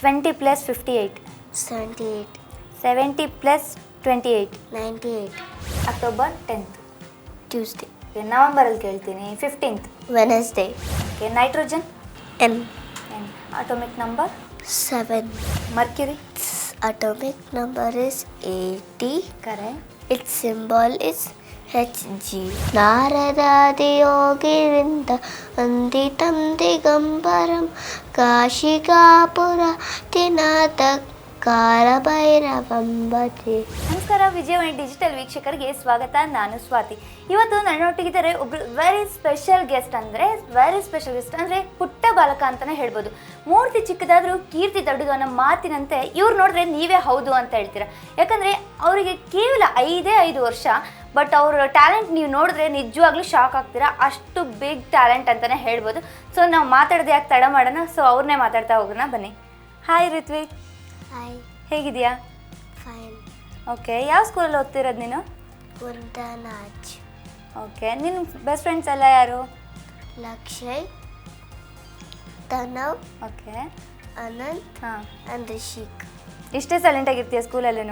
Twenty plus fifty eight. Seventy eight. Seventy plus twenty eight. Ninety eight. October tenth. Tuesday. ನವಂಬರಲ್ಲಿ ಕೇಳ್ತೀನಿ. Fifteenth. Wednesday. Okay nitrogen? N N atomic number? Seven. Mercury? atomic number is 80 ಕರೆ Its symbol is HG. നാരദാദിയോഗിരുന്ന വന്ദിതം ദിഗംബരം കാശികാപുര തിനാഥ ನಮಸ್ಕಾರ Vijayavani digital ವೀಕ್ಷಕರಿಗೆ ಸ್ವಾಗತ. ನಾನು ಸ್ವಾತಿ. ಇವತ್ತು ನನ್ನೊಟ್ಟಿಗಿದ್ದಾರೆ ಒಬ್ರು ವೆರಿ ಸ್ಪೆಷಲ್ ಗೆಸ್ಟ್ ಅಂದರೆ ವೆರಿ ಸ್ಪೆಷಲ್ ಗೆಸ್ಟ್ ಅಂದರೆ ಪುಟ್ಟ ಬಾಲಕ ಅಂತಲೇ ಹೇಳ್ಬೋದು. ಮೂರ್ತಿ ಚಿಕ್ಕದಾದರೂ ಕೀರ್ತಿ ದೊಡ್ಡದು ಅನ್ನೋ ಮಾತಿನಂತೆ ಇವ್ರು ನೋಡಿದ್ರೆ ನೀವೇ ಹೌದು ಅಂತ ಹೇಳ್ತೀರಾ. ಯಾಕಂದರೆ ಅವರಿಗೆ ಕೇವಲ ಐದೇ ಐದು ವರ್ಷ ಬಟ್ ಅವ್ರ ಟ್ಯಾಲೆಂಟ್ ನೀವು ನೋಡಿದ್ರೆ ನಿಜವಾಗ್ಲೂ ಶಾಕ್ ಆಗ್ತೀರಾ. ಅಷ್ಟು ಬಿಗ್ ಟ್ಯಾಲೆಂಟ್ ಅಂತಲೇ ಹೇಳ್ಬೋದು. ಸೊ ನಾವು ಮಾತಾಡೋದು ಯಾಕೆ ತಡ ಮಾಡೋಣ? ಸೊ ಅವ್ರನ್ನೇ ಮಾತಾಡ್ತಾ ಹೋಗೋಣ. ಬನ್ನಿ. ಹಾಯ್ ರಿತ್ವಿಕ್ ಹಾಯ್ ಹೇಗಿದೆಯಾ? ಫೈನ್ ಓಕೆ ಯಾವ ಸ್ಕೂಲಲ್ಲಿ ಓದ್ತಿರೋದು ನೀನು? ಕುಂದನಾಜ್ ಓಕೆ ನಿನ್ನ ಬೆಸ್ಟ್ ಫ್ರೆಂಡ್ಸ್ ಎಲ್ಲ ಯಾರು? ಲಕ್ಷಯ್ ತನವ್ ಓಕೆ ಅನಂತ್ ಹಾಂ. ಅಂಡ್ ರಿಷಿಕ್ ಇಷ್ಟೇ ಸೈಲೆಂಟಾಗಿರ್ತೀಯ ಸ್ಕೂಲಲ್ಲೂ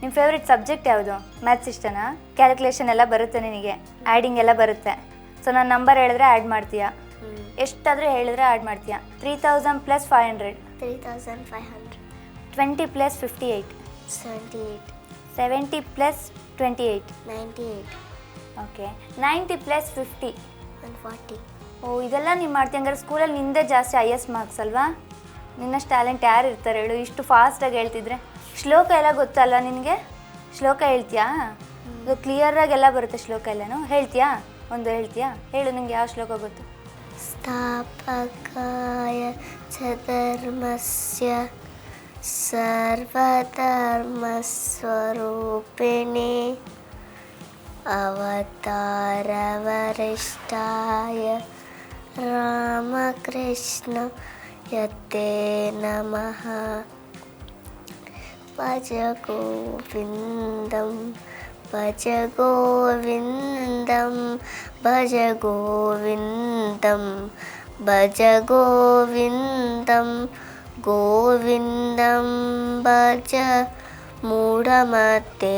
ನಿಮ್ಮ ಫೇವ್ರೆಟ್ ಸಬ್ಜೆಕ್ಟ್ ಯಾವುದು? ಮ್ಯಾಥ್ಸ್ ಇಷ್ಟನಾ? ಕ್ಯಾಲ್ಕುಲೇಷನ್ ಎಲ್ಲ ಬರುತ್ತೆ ನಿನಗೆ. ಆ್ಯಡಿಂಗ್ ಎಲ್ಲ ಬರುತ್ತೆ. ಸೊ ನಾನು ನಂಬರ್ ಹೇಳಿದ್ರೆ ಆ್ಯಡ್ ಮಾಡ್ತೀಯಾ. ಎಷ್ಟಾದರೂ ಹೇಳಿದ್ರೆ ಆ್ಯಡ್ ಮಾಡ್ತೀಯಾ. Three thousand plus five hundred three thousand five hundred twenty plus fifty eight. Seventy eight. Seventy plus twenty eight. Ninety eight. Okay. Ninety plus fifty. One forty. ಓ ಇದೆಲ್ಲ ನೀವು ಮಾಡ್ತೀಯ? ಹಂಗಾರೆ ಸ್ಕೂಲಲ್ಲಿ ನಿಂದೆ ಜಾಸ್ತಿ ಐ ಎಸ್ ಮಾರ್ಕ್ಸ್ ಅಲ್ವಾ? ನಿನ್ನಷ್ಟು talent ಯಾರು ಇರ್ತಾರೆ ಹೇಳು ಇಷ್ಟು ಫಾಸ್ಟಾಗಿ ಹೇಳ್ತಿದ್ರೆ. ಶ್ಲೋಕ ಎಲ್ಲ ಗೊತ್ತಲ್ಲ ನಿನಗೆ? ಶ್ಲೋಕ ಹೇಳ್ತೀಯಾ? ಇದು ಕ್ಲಿಯರಾಗಿ ಎಲ್ಲ ಬರುತ್ತೆ ಶ್ಲೋಕ ಎಲ್ಲನೂ. ಹೇಳ್ತೀಯಾ? ಒಂದು ಹೇಳ್ತೀಯಾ? ಹೇಳು ನಿಮಗೆ ಯಾವ ಶ್ಲೋಕ ಗೊತ್ತು? ಸ್ಥಾಪಕಾಯ ಚ ಧರ್ಮಸ್ಯ सर्वधर्मस्वरूपिणे अवतारवरिष्ठाय रामकृष्ण यते नमः भज गोविन्दं भज गोविन्दं भज गोविन्दं भज गोविन्दं गोविन्दं भज मूढमते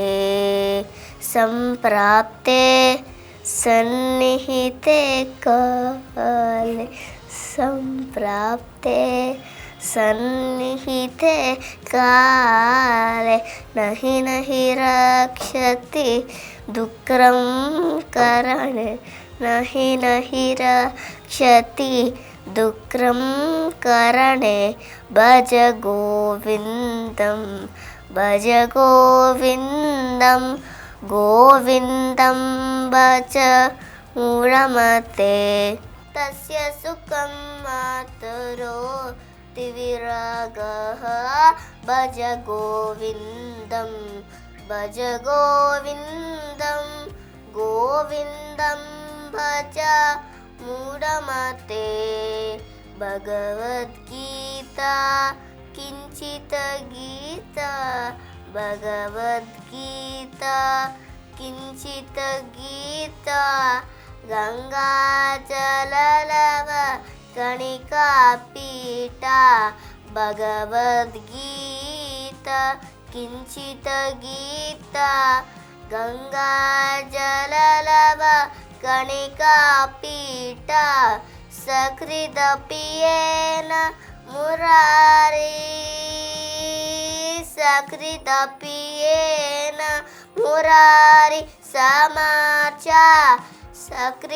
सम्प्राप्ते सन्निहिते काले सम्प्राप्ते सन्निहिते काले नहि नहि रक्षति दुःखं करणे नहि नहि रक्षति दुःखं करणे भज गोविन्दं भज गोविन्दं गोविन्दं भज मूढमते तस्य सुखं मातरो तिविरागः भज गोविन्दं भज गोविन्दं गोविन्दं भज ಮೂಢಮತೆ ಭಗವದ್ಗೀತಾ ಕಿಂಚಿತ ಗೀತಾ ಭಗವದ್ಗೀತಾ ಕಿಂಚಿತ ಗೀತಾ ಗಂಗಾಜಲಲವ ಕಣಿಕಾ ಪೀಠ ಭಗವದ್ಗೀತಾ ಕಿಂಚಿತ ಗೀತಾ ಗಂಗಾಜಲಲವ ಕಣಿಕಾ ಪೀಠ ಸಕೃದಪಿಯೇನ ಮುರಾರಿ ಸಕೃದಪಿಯೇನ ಮುರಾರಿ ಸಮಾಚ ಸಕೃದಪಿಯೇನ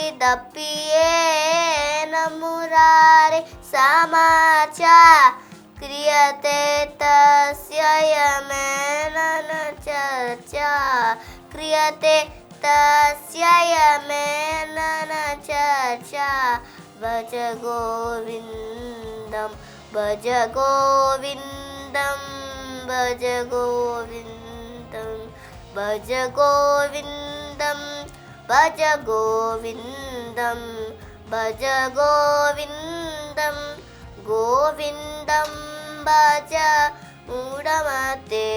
ಮುರಾರಿ ಸಮಾಚ ಕ್ರಿಯತೆ ತಸ್ಯ ಯಮೇನ ನ ಚರ್ಚಾ ಕ್ರಿಯತೆ ತಸ್ಯ ಯಮೇನ ನ तस्ययमेननचर्चा भज गोविन्दं भज गोविन्दं भज गोविन्दं भज गोविन्दं भज गोविन्दं भज गोविन्दं गोविन्दं भज मूढमते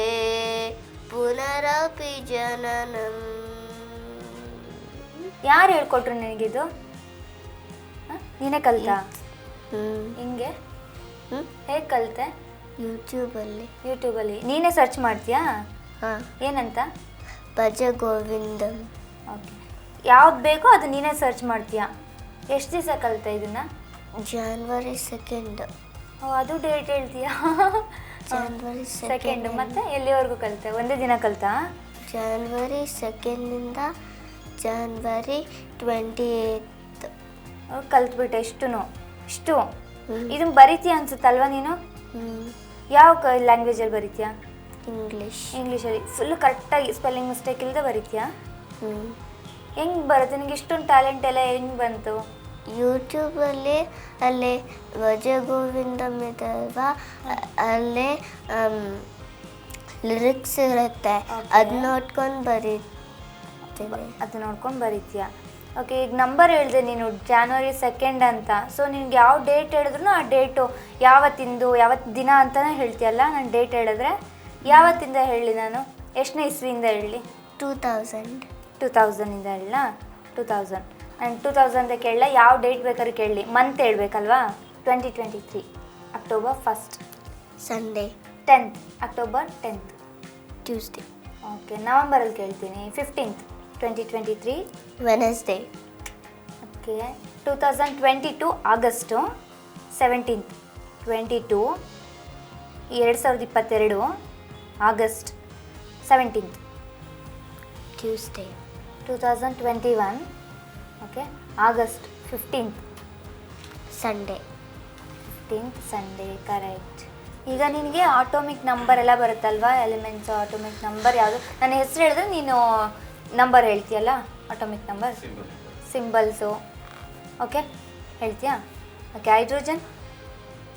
पुनरपि जननम् ಯಾರು ಹೇಳ್ಕೊಟ್ರು ನಿನಗಿದು? ಇದು ನೀನೇ ಕಲ್ತಾ? ಹಿಂಗೆ? ಹೇಗೆ ಕಲಿತೆ? ಯೂಟ್ಯೂಬಲ್ಲಿ. ಯೂಟ್ಯೂಬಲ್ಲಿ. ನೀನೇ ಸರ್ಚ್ ಮಾಡ್ತೀಯಾ? ಹಾಂ. ಏನಂತ? ಭಜ ಗೋವಿಂದಂ ಓಕೆ. ಯಾವ್ದು ಬೇಕೋ ಅದು ನೀನೇ ಸರ್ಚ್ ಮಾಡ್ತೀಯಾ? ಎಷ್ಟು ದಿವಸ ಕಲಿತೆ ಇದನ್ನು? ಜಾನ್ವರಿ ಸೆಕೆಂಡ್ ಓ ಅದು ಡೇಟ್ ಹೇಳ್ತೀಯಾ? ಜಾನ್ವರಿ ಸೆಕೆಂಡ್ ಮತ್ತೆ ಎಲ್ಲಿವರೆಗೂ ಕಲಿತೆ? ಒಂದೇ ದಿನ ಕಲಿತಾ? ಜಾನ್ವರಿ ಸೆಕೆಂಡಿಂದ ಜಾನ್ವರಿ ಟ್ವೆಂಟಿ ಏಯ್ತ್ ಕಲ್ತ್ಬಿಟ್ಟೆ ಇಷ್ಟು. ಇಷ್ಟು ಇದನ್ನ ಬರಿತೀಯ ಅನ್ಸುತ್ತಲ್ವಾ ನೀನು? ಯಾವ ಕ ಲ್ಯಾಂಗ್ವೇಜಲ್ಲಿ ಬರಿತೀಯಾ? ಇಂಗ್ಲಿಷ್ ಇಂಗ್ಲೀಷಲ್ಲಿ ಫುಲ್ ಕರೆಕ್ಟಾಗಿ ಸ್ಪೆಲ್ಲಿಂಗ್ ಮಿಸ್ಟೇಕ್ ಇಲ್ಲದೆ ಬರಿತೀಯಾ? ಹ್ಞೂ ಹೆಂಗೆ ಬರುತ್ತೆ? ನಿನಗೆ ಇಷ್ಟೊಂದು ಟ್ಯಾಲೆಂಟ್ ಎಲ್ಲ ಹೆಂಗೆ ಬಂತು? ಯೂಟ್ಯೂಬಲ್ಲಿ ಅಲ್ಲಿ ವಜ ಗೋವಿಂದಂ ಇದೆ ಅಲ್ವಾ ಅಲ್ಲೇ ಲಿರಿಕ್ಸ್ ಇರುತ್ತೆ. ಅದ್ ನೋಡ್ಕೊಂಡು ಅದು ನೋಡ್ಕೊಂಡು ಬರೀತೀಯಾ? ಓಕೆ ಈಗ ನಂಬರ್ ಹೇಳಿದೆ ನೀನು ಜಾನ್ವರಿ ಸೆಕೆಂಡ್ ಅಂತ. ಸೊ ನಿನ್ಗೆ ಯಾವ ಡೇಟ್ ಹೇಳಿದ್ರು ಆ ಡೇಟು ಯಾವತ್ತಿಂದು ಯಾವತ್ತು ದಿನ ಅಂತಲೇ ಹೇಳ್ತೀಯಲ್ಲ ನಾನು ಡೇಟ್ ಹೇಳಿದ್ರೆ ಯಾವತ್ತಿಂದ ಹೇಳಿ ನಾನು? ಎಷ್ಟನೇ ಇಸ್ವಿಯಿಂದ ಹೇಳಿ ಟೂ ತೌಸಂಡ್ ಟೂ ತೌಸಂಡಿಂದ ಹೇಳ two thousand and two thousand ಕೇಳಲ್ಲ ಯಾವ ಡೇಟ್ ಬೇಕಾದ್ರೆ ಕೇಳಲಿ. Month ಹೇಳ್ಬೇಕಲ್ವಾ? Twenty twenty three October first Sunday tenth October tenth Tuesday okay ನವಂಬರಲ್ಲಿ ಕೇಳ್ತೀನಿ. Fifteenth twenty twenty three Wednesday okay two thousand twenty two August seventeenth twenty two ಎರಡು ಸಾವಿರದ ಇಪ್ಪತ್ತೆರಡು August seventeenth Tuesday two thousand twenty one okay August fifteenth Sunday fifteenth Sunday correct ಈಗ ನಿನಗೆ atomic number ಎಲ್ಲ ಬರುತ್ತಲ್ವಾ? Elements atomic number ಯಾವುದು? ನನ್ನ ಹೆಸರು ಹೇಳಿದ್ರೆ ನೀನು number ಹೇಳ್ತೀಯಲ್ಲ atomic number symbols okay ಹೇಳ್ತೀಯಾ okay hydrogen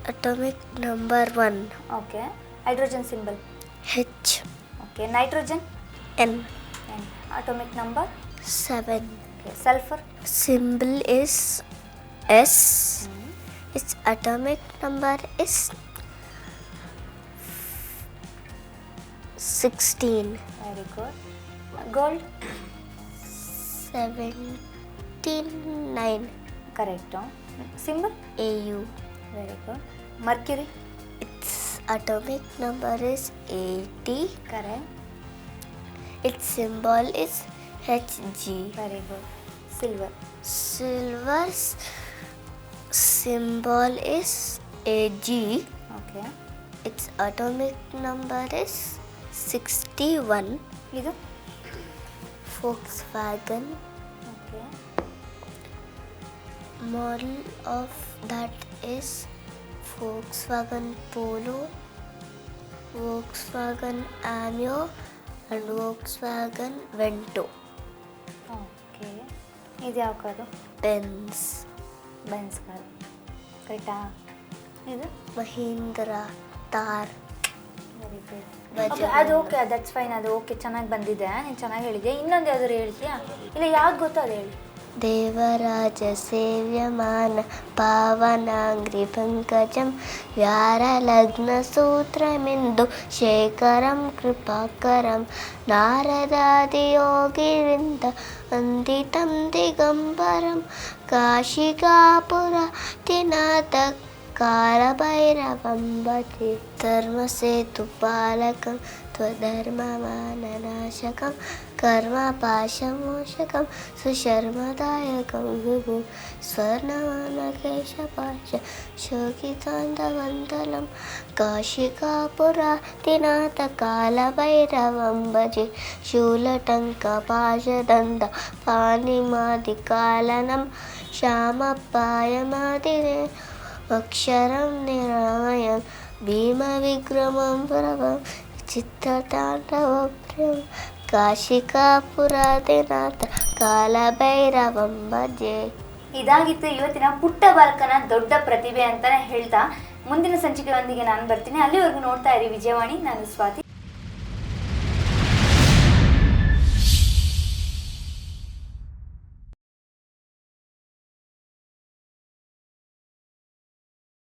atomic number one okay hydrogen symbol H okay nitrogen N atomic number seven okay sulphur symbol is S. Its atomic number is 16. Very good gold? 79. Correct. Huh? Symbol? AU. Very good. Mercury? Its atomic number is 80. Correct. Its symbol is Hg. Very good. Silver? Silver's symbol is Ag. Okay. Its atomic number is 61. ಇದು Volkswagen okay model of that is Volkswagen Polo, Volkswagen Amio, and Volkswagen Vento. Okay ಇದು ಯಾವ car Benz, Benz car ಕರೆಕ್ಟಾ ಇದು Mahindra, Thar. Very good ಅದು okay that's fine ಅದು okay ಚೆನ್ನಾಗಿ ಬಂದಿದೆ. ನೀನು ಚೆನ್ನಾಗಿ ಹೇಳಿದೆ ಇನ್ನೊಂದು ಯಾವ್ದಾದ್ರು ಹೇಳ್ತೀಯಾ? ಇಲ್ಲ ಯಾವ್ದು ಗೊತ್ತೋ ಅದು ಹೇಳಿ. ದೇವರಾಜ ಸೇವ್ಯಮಾನ ಪಾವನಾಂಗ್ರಿ ಪಂಕಜಂ ವ್ಯಾರಲಗ್ನ ಸೂತ್ರಮಿಂದು ಶೇಖರಂ ಕೃಪಾಕರಂ ನಾರದಾದಿಯೋಗಿರಿಂದ ವಂದಿತಂ ದಿಗಂಬರಂ కాలభైరవం భజే ధర్మసేతు పాలకం త్వధర్మమాననాశకం కర్మపాశమోషకం సుశర్మదాయకం విభు స్వర్ణమానకేశపాశ శోకితాంతవంతలం కాశికాపురాతినాథ కాలభైరవం భజే శూలటంక పాశదంద పాణిమాది కాలనం శ్యామపాయమాదినే ಅಕ್ಷರಂ ನಿರಾಯ భీమ ವಿಕ್ರಮಂ ప్రభం చిత్తతాండవం ప్రేమ ಕಾಲ ಕಾಲಭೈರವಂ ಭಜೆ ಇದಾಗಿತ್ತು ಇವತ್ತಿನ ಪುಟ್ಟ ಬಾಲಕನ ದೊಡ್ಡ ಪ್ರತಿಭೆ ಅಂತಾನೆ ಹೇಳ್ತಾ ಮುಂದಿನ ಸಂಚಿಕೆಯೊಂದಿಗೆ ನಾನು ಬರ್ತೀನಿ. ಅಲ್ಲಿವರೆಗೂ ನೋಡ್ತಾ ಇರಿ ವಿಜಯವಾಣಿ, ನಾನು ಸ್ವಾತಿ.